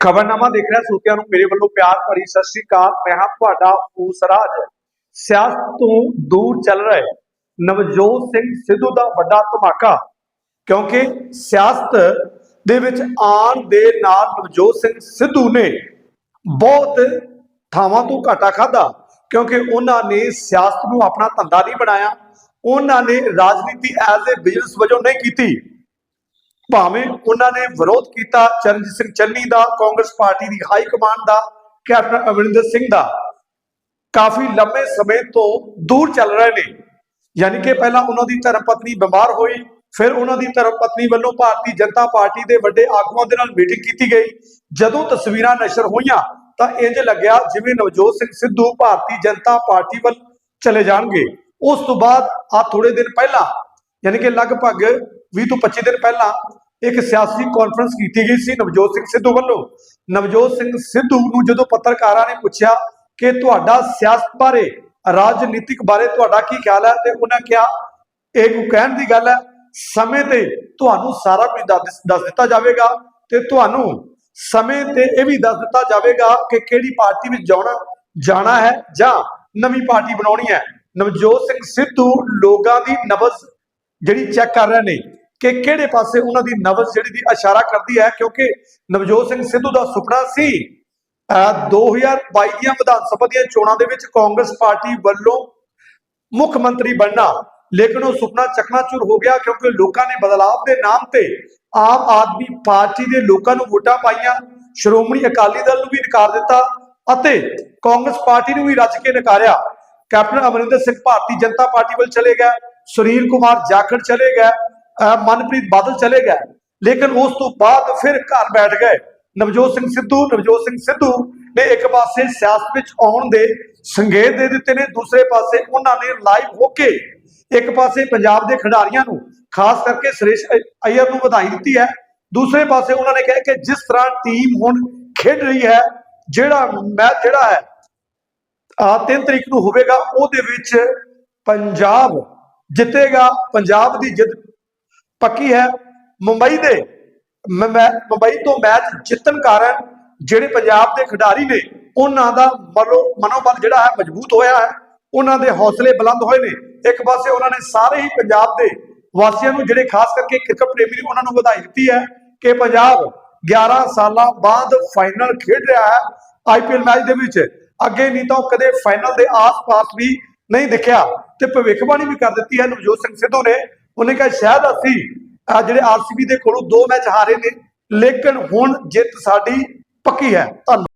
ਖਬਰਨਾਮਾ ਦੇਖ ਰਿਹਾ ਸੋਤਿਆਂ ਨੂੰ, ਮੇਰੇ ਵੱਲੋਂ ਪਿਆਰ ਭਰੀ ਸਤਿ ਸ੍ਰੀ ਅਕਾਲ। ਮੈਂ ਹਾਂ ਤੁਹਾਡਾ ਊਸਰਾਜ। ਸਿਆਸਤ ਤੋਂ ਦੂਰ ਚੱਲ ਰਹੇ ਨਵਜੋਤ ਸਿੰਘ ਸਿੱਧੂ ਦਾ ਵੱਡਾ ਧਮਾਕਾ, ਕਿਉਂਕਿ ਸਿਆਸਤ ਦੇ ਵਿੱਚ ਆਉਣ ਦੇ ਨਾਲ ਨਵਜੋਤ ਸਿੰਘ ਸਿੱਧੂ ਨੇ ਬਹੁਤ ਥਾਵਾਂ ਤੋਂ ਘਾਟਾ ਖਾਦਾ ਕਿਉਂਕਿ ਉਹਨਾਂ ਨੇ ਸਿਆਸਤ ਨੂੰ ਆਪਣਾ ਧੰਦਾ ਨਹੀਂ ਬਣਾਇਆ। ਉਹਨਾਂ ਨੇ ਰਾਜਨੀਤੀ ਐਜ਼ ਅ ਬਿਜ਼ਨਸ ਵਜੋਂ ਨਹੀਂ ਕੀਤੀ। ਭਾਵੇਂ ਉਹਨਾਂ ਨੇ ਵਿਰੋਧ ਕੀਤਾ ਚਰਨਜੀਤ ਸਿੰਘ ਚੰਨੀ ਦਾ, ਕਾਂਗਰਸ ਪਾਰਟੀ ਦੀ ਹਾਈ ਕਮਾਂਡ ਦਾ, ਕੈਪਟਨ ਅਮਰਿੰਦਰ ਸਿੰਘ ਦਾ। ਕਾਫੀ ਲੰਬੇ ਸਮੇਂ ਤੋਂ ਦੂਰ ਚੱਲ ਰਹੇ ਨੇ। ਯਾਨੀ ਕਿ ਪਹਿਲਾਂ ਉਹਨਾਂ ਦੀ ਧਰਮ ਪਤਨੀ ਬਿਮਾਰ ਹੋਈ, ਫਿਰ ਉਹਨਾਂ ਦੀ ਧਰਮ ਪਤਨੀ ਵੱਲੋਂ ਭਾਰਤੀ ਜਨਤਾ ਪਾਰਟੀ ਦੇ ਵੱਡੇ ਆਗੂਆਂ ਦੇ ਨਾਲ ਮੀਟਿੰਗ ਕੀਤੀ ਗਈ। ਜਦੋਂ ਤਸਵੀਰਾਂ ਨਸ਼ਰ ਹੋਈਆਂ, ਤਾਂ ਇੰਜ ਲੱਗਿਆ ਜਿਵੇਂ ਨਵਜੋਤ ਸਿੰਘ ਸਿੱਧੂ ਭਾਰਤੀ ਜਨਤਾ ਪਾਰਟੀ ਵੱਲ ਚਲੇ ਜਾਣਗੇ। ਉਸ ਤੋਂ ਬਾਅਦ ਆ ਥੋੜੇ ਦਿਨ ਪਹਿਲਾਂ, ਯਾਨੀ ਕਿ ਲਗਭਗ 20 ਤੋਂ 25 ਦਿਨ ਪਹਿਲਾਂ ਇੱਕ ਸਿਆਸੀ ਕਾਨਫਰੰਸ ਕੀਤੀ ਗਈ ਸੀ ਨਵਜੋਤ ਸਿੰਘ ਸਿੱਧੂ ਵੱਲੋਂ। ਨਵਜੋਤ ਸਿੰਘ ਸਿੱਧੂ ਨੂੰ ਜਦੋਂ ਪੱਤਰਕਾਰਾਂ ਨੇ ਪੁੱਛਿਆ ਕਿ ਤੁਹਾਡਾ ਸਿਆਸਤ ਬਾਰੇ, ਰਾਜਨੀਤਿਕ ਬਾਰੇ ਤੁਹਾਡਾ ਕੀ ਖਿਆਲ ਹੈ, ਤੇ ਉਹਨਾਂ ਕਿਹਾ, ਇਹ ਕੋਈ ਕਹਿਣ ਦੀ ਗੱਲ ਹੈ, ਸਮੇਂ ਤੇ ਤੁਹਾਨੂੰ ਸਾਰਾ ਕੁਝ ਦੱਸ ਦੱਸ ਦਿੱਤਾ ਜਾਵੇਗਾ ਤੇ ਤੁਹਾਨੂੰ ਸਮੇਂ ਤੇ ਇਹ ਵੀ ਦੱਸ ਦਿੱਤਾ ਜਾਵੇਗਾ ਕਿ ਕਿਹੜੀ ਪਾਰਟੀ ਵਿੱਚ ਜਾਣਾ ਜਾਣਾ ਹੈ ਜਾਂ ਨਵੀਂ ਪਾਰਟੀ ਬਣਾਉਣੀ ਹੈ। ਨਵਜੋਤ ਸਿੰਘ ਸਿੱਧੂ ਲੋਕਾਂ ਦੀ ਨਬਜ਼ ਜਿਹੜੀ ਚੈੱਕ ਕਰ ਰਹੇ ਨੇ ਕਿ ਕਿਹੜੇ ਪਾਸੇ ਉਹਨਾਂ ਦੀ ਨਵਜ ਜਿਹੜੀ ਦੀ ਇਸ਼ਾਰਾ ਕਰਦੀ ਹੈ, ਕਿਉਂਕਿ ਨਵਜੋਤ ਸਿੰਘ ਸਿੱਧੂ ਦਾ ਸੁਪਨਾ ਸੀ, ਅਹ 2022 ਦੀਆਂ ਵਿਧਾਨ ਸਭਾ ਦੀਆਂ ਚੋਣਾਂ ਦੇ ਵਿੱਚ ਕਾਂਗਰਸ ਪਾਰਟੀ ਵੱਲੋਂ ਮੁੱਖ ਮੰਤਰੀ ਬਣਨਾ। ਲੇਕਿਨ ਉਹ ਸੁਪਨਾ ਚਕਨਾਚੂਰ ਹੋ ਗਿਆ, ਕਿਉਂਕਿ ਲੋਕਾਂ ਨੇ ਬਦਲਾਵ ਦੇ ਨਾਮ ਤੇ ਆਮ ਆਦਮੀ ਪਾਰਟੀ ਦੇ ਲੋਕਾਂ ਨੂੰ ਵੋਟਾਂ ਪਾਈਆਂ। ਸ਼੍ਰੋਮਣੀ ਅਕਾਲੀ ਦਲ ਨੂੰ ਵੀ ਨਕਾਰ ਦਿੱਤਾ ਅਤੇ ਕਾਂਗਰਸ ਪਾਰਟੀ ਨੂੰ ਵੀ ਰੱਜ ਕੇ ਨਕਾਰਿਆ। ਕੈਪਟਨ ਅਮਰਿੰਦਰ ਸਿੰਘ ਭਾਰਤੀ ਜਨਤਾ ਪਾਰਟੀ ਵੱਲ ਚਲੇ ਗਿਆ ਸੁਨੀਲ ਕੁਮਾਰ ਜਾਖੜ ਚਲੇ ਗਏ। ਮਨਪ੍ਰੀਤ ਬਾਦਲ ਚਲੇ ਗਏ। ਲੇਕਿਨ ਉਸ ਤੋਂ ਬਾਅਦ ਫਿਰ ਘਰ ਬੈਠ ਗਏ। ਨਵਜੋਤ ਸਿੰਘ ਸਿੱਧੂ, ਨਵਜੋਤ ਸਿੰਘ ਸਿੱਧੂ ਨੇ ਇੱਕ ਪਾਸੇ ਸਿਆਸਤ ਵਿੱਚ ਆਉਣ ਦੇ ਸੰਕੇਤ ਦੇ ਦਿੱਤੇ ਨੇ, ਦੂਸਰੇ ਪਾਸੇ ਉਹਨਾਂ ਨੇ ਲਾਈਵ ਹੋ ਕੇ ਇੱਕ ਪਾਸੇ ਪੰਜਾਬ ਦੇ ਖਿਡਾਰੀਆਂ ਨੂੰ, ਖਾਸ ਕਰਕੇ ਸੁਰੇਸ਼ ਅ- ਨੂੰ ਵਧਾਈ ਦਿੱਤੀ ਹੈ। ਦੂਸਰੇ ਪਾਸੇ ਉਹਨਾਂ ਨੇ ਕਿਹਾ ਕਿ ਜਿਸ ਤਰ੍ਹਾਂ ਟੀਮ ਹੁਣ ਖੇਡ ਰਹੀ ਹੈ, ਜਿਹੜਾ ਮੈਚ ਜਿਹੜਾ ਹੈ ਆ 3 ਤਰੀਕ ਨੂੰ ਹੋਵੇਗਾ, ਉਹਦੇ ਵਿੱਚ ਪੰਜਾਬ ਜਿੱਤੇਗਾ, ਪੰਜਾਬ ਦੀ ਜਿੱਤ ਪੱਕੀ ਹੈ। ਮੁੰਬਈ ਦੇ ਮੁੰਬਈ ਤੋਂ ਮੈਚ ਜਿੱਤਣ ਕਾਰਨ ਜਿਹੜੇ ਪੰਜਾਬ ਦੇ ਖਿਡਾਰੀ ਨੇ, ਉਹਨਾਂ ਦਾ ਮਨੋ, ਮਨੋਬਲ ਜਿਹੜਾ ਹੈ ਮਜ਼ਬੂਤ ਹੋਇਆ ਹੈ। ਉਹਨਾਂ ਦੇ ਹੌਸਲੇ ਬੁਲੰਦ ਹੋਏ ਨੇ। ਇੱਕ ਪਾਸੇ ਉਹਨਾਂ ਨੇ ਸਾਰੇ ਹੀ ਪੰਜਾਬ ਦੇ ਵਾਸੀਆਂ ਨੂੰ, ਜਿਹੜੇ ਖਾਸ ਕਰਕੇ ਕ੍ਰਿਕਟ ਪ੍ਰੇਮੀ ਨੇ, ਉਹਨਾਂ ਨੂੰ ਵਧਾਈ ਦਿੱਤੀ ਹੈ ਕਿ ਪੰਜਾਬ 11 ਸਾਲਾਂ ਬਾਅਦ ਫਾਈਨਲ ਖੇਡ ਰਿਹਾ ਹੈ ਆਈਪੀਐਲ ਮੈਚ ਦੇ ਵਿੱਚ। ਅੱਗੇ ਨਹੀਂ ਤਾਂ ਕਦੇ ਫਾਈਨਲ ਦੇ ਆਸ-ਪਾਸ ਵੀ ਨਹੀਂ ਦਿਖਿਆ। ਤੇ ਭਵਿੱਖਬਾਣੀ ਵੀ ਕਰ ਦਿੱਤੀ ਹੈ। ਨਵਜੋਤ ਸਿੰਘ ਸਿੱਧੂ ਨੇ ਉਹਨੇ ਕਿਹਾ, ਸ਼ਾਇਦ ਅਸੀਂ ਆਹ ਜਿਹੜੇ ਆਰਸੀਬੀ ਦੇ ਕੋਲੋਂ ਦੋ ਮੈਚ ਹਾਰੇ ਨੇ, ਲੇਕਿਨ ਹੁਣ ਜਿੱਤ ਸਾਡੀ ਪੱਕੀ ਹੈ। ਧੰਨਵਾਦ।